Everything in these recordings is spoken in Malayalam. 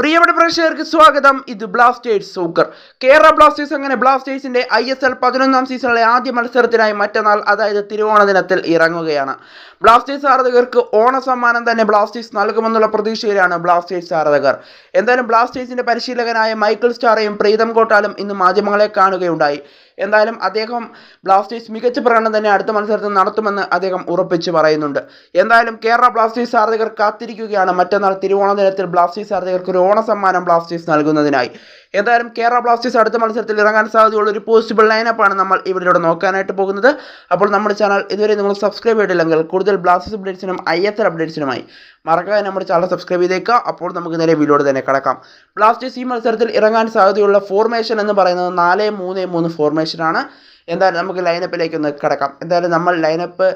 പ്രിയപ്പെട്ട പ്രേക്ഷകർക്ക് സ്വാഗതം. ഇത് ബ്ലാസ്റ്റേഴ്സ് സൂക്കർ കേരള ബ്ലാസ്റ്റേഴ്സ് അങ്ങനെ ബ്ലാസ്റ്റേഴ്സിന്റെ ഐ എസ് എൽ പതിനൊന്നാം സീസണിലെ ആദ്യ മത്സരത്തിനായി മറ്റന്നാൾ അതായത് തിരുവോണ ദിനത്തിൽ ഇറങ്ങുകയാണ്. ബ്ലാസ്റ്റേഴ്സ് ആരാധകർക്ക് ഓണ സമ്മാനം തന്നെ ബ്ലാസ്റ്റേഴ്സ് നൽകുമെന്നുള്ള പ്രതീക്ഷയിലാണ് ബ്ലാസ്റ്റേഴ്സ് ആരാധകർ. എന്തായാലും ബ്ലാസ്റ്റേഴ്സിന്റെ പരിശീലകനായ മൈക്കിൾ സ്റ്റാറയും പ്രീതം കോട്ടാലും ഇന്ന് മാധ്യമങ്ങളെ കാണുകയുണ്ടായി. എന്തായാലും അദ്ദേഹം ബ്ലാസ്റ്റേഴ്സ് മികച്ച പ്രകടനം തന്നെ അടുത്ത മത്സരത്തിൽ നടത്തുമെന്ന് അദ്ദേഹം ഉറപ്പിച്ച് പറയുന്നുണ്ട്. എന്തായാലും കേരള ബ്ലാസ്റ്റേഴ്സ് ആരാധകർ കാത്തിരിക്കുകയാണ്. മറ്റന്നാൾ തിരുവോണ ദിനത്തിൽ ബ്ലാസ്റ്റേഴ്സ് ആരാധകർക്ക് ഒരു ഓണ സമ്മാനം ബ്ലാസ്റ്റേഴ്സ് നൽകുന്നതിനായി. എന്തായാലും കേരള ബ്ലാസ്റ്റേഴ്സ് അടുത്ത മത്സരത്തിൽ ഇറങ്ങാൻ സാധ്യതയുള്ള ഒരു പോസിബിൾ ലൈനപ്പാണ് നമ്മൾ ഇവിടെ നോക്കാനായിട്ട് പോകുന്നത്. അപ്പോൾ നമ്മുടെ ചാനൽ ഇതുവരെ നിങ്ങൾ സബ്സ്ക്രൈബ് ചെയ്തില്ലെങ്കിൽ കൂടുതൽ ബ്ലാസ്റ്റേഴ്സ് അപ്ഡേറ്റ്സിനും ഐ എസ് എൽ അപ്ഡേറ്റ്സിനുമായി മറക്കാതെ നമ്മുടെ ചാനൽ സബ്സ്ക്രൈബ് ചെയ്തേക്കുക. അപ്പോൾ നമുക്ക് നേരെ വീഡിയോട് തന്നെ കിടക്കാം. ബ്ലാസ്റ്റേഴ്സ് ഈ മത്സരത്തിൽ ഇറങ്ങാൻ സാധ്യതയുള്ള ഫോർമേഷൻ എന്ന് പറയുന്നത് നാല് മൂന്ന് മൂന്ന് ഫോർമേഷനാണ് എന്തായാലും നമുക്ക് ലൈനപ്പിലേക്ക് ഒന്ന് കിടക്കാം. എന്തായാലും നമ്മൾ ലൈനപ്പ്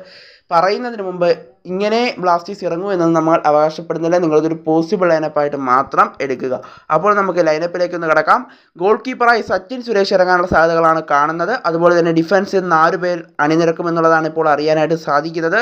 പറയുന്നതിന് മുമ്പ് ഇങ്ങനെ ബ്ലാസ്റ്റേഴ്സ് ഇറങ്ങുമെന്ന് നമ്മൾ അവകാശപ്പെടുന്നില്ല. നിങ്ങളതൊരു പോസിബിൾ ലൈനപ്പായിട്ട് മാത്രം എടുക്കുക. അപ്പോൾ നമുക്ക് ലൈനപ്പിലേക്ക് ഒന്ന് കിടക്കാം. ഗോൾ കീപ്പറായി സച്ചിൻ സുരേഷ് ഇറങ്ങാനുള്ള സാധ്യതകളാണ് കാണുന്നത്. അതുപോലെ തന്നെ ഡിഫൻസിൽ നാല് പേർ അണിനിരക്കുമെന്നുള്ളതാണ് ഇപ്പോൾ അറിയാനായിട്ട് സാധിക്കുന്നത്.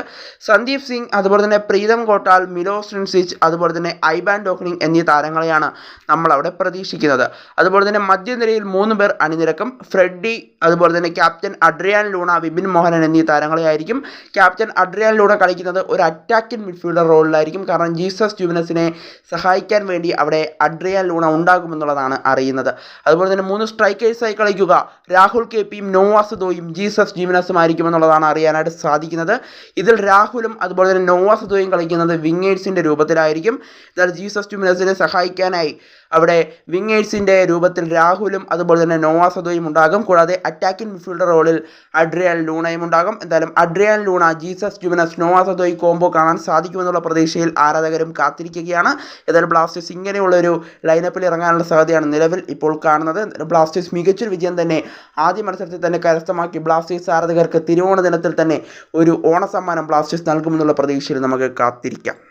സന്ദീപ് സിംഗ് അതുപോലെ തന്നെ പ്രീതം കോട്ടാൽ മിലോസ് റിൻസിച്ച് അതുപോലെ തന്നെ ഐബാൻ ഡോക്നിങ് എന്നീ താരങ്ങളെയാണ് നമ്മൾ അവിടെ പ്രതീക്ഷിക്കുന്നത്. അതുപോലെ തന്നെ മധ്യനിരയിൽ മൂന്ന് പേർ അണിനിരക്കും. ഫ്രെഡി അതുപോലെ തന്നെ captain Adrian Luna Vipin Mohanan എന്നീ താരങ്ങളെയായിരിക്കും ക്യാപ്റ്റൻ അഡ്രിയാൻ ലൂണ കളിക്കുന്നത് ഒരു അറ്റാക്കിംഗ് മിഡ്ഫീൽഡർ റോളിലായിരിക്കും കാരണം ജീസസ് ജൂബിനസിനെ സഹായിക്കാൻ വേണ്ടി അവിടെ അഡ്രിയാൻ ലൂണ ഉണ്ടാകുമെന്നുള്ളതാണ് അറിയുന്നത്. അതുപോലെ തന്നെ മൂന്ന് സ്ട്രൈക്കേഴ്സായി കളിക്കുക. രാഹുൽ കെ പിയും നോവാസുദോയും ജീസസ് ജീവനസും ആയിരിക്കുമെന്നുള്ളതാണ് അറിയാനായിട്ട് സാധിക്കുന്നത്. ഇതിൽ രാഹുലും അതുപോലെ തന്നെ നോവാസുദോയും കളിക്കുന്നത് വിങ്ങേഴ്സിന്റെ രൂപത്തിലായിരിക്കും. എന്നാൽ ജീസസ് ടുമിനസിനെ സഹായിക്കാനായി അവിടെ വിങ്ങേഴ്സിന്റെ രൂപത്തിൽ രാഹുലും അതുപോലെ തന്നെ നോവാസദോയും ഉണ്ടാകും. കൂടാതെ അറ്റാക്കിംഗ് മിഡ്ഫീൽഡർ റോളിൽ അഡ്രിയാൻ ലൂണയും ഉണ്ടാകും. എന്തായാലും അഡ്രിയാൻ ലൂണ ജീസസ് ജുബിനസ് നോവാസദോയി കോംബോ കാണാൻ സാധിക്കുമെന്നുള്ള പ്രതീക്ഷയിൽ ആരാധകരും കാത്തിരിക്കുകയാണ്. ഏതായാലും ബ്ലാസ്റ്റേഴ്സ് ഇങ്ങനെയുള്ളൊരു ലൈനപ്പിൽ ഇറങ്ങാനുള്ള സാധ്യതയാണ് നിലവിൽ ഇപ്പോൾ കാണുന്നത്. ബ്ലാസ്റ്റേഴ്സ് മികച്ചൊരു വിജയം തന്നെ ആദ്യ മത്സരത്തിൽ തന്നെ കരസ്ഥമാക്കി ബ്ലാസ്റ്റേഴ്സ് ആരാധകർക്ക് തിരുവോണ ദിനത്തിൽ തന്നെ ഒരു ഓണസമ്മാനം ബ്ലാസ്റ്റേഴ്സ് നൽകുമെന്നുള്ള പ്രതീക്ഷയിൽ നമുക്ക് കാത്തിരിക്കാം.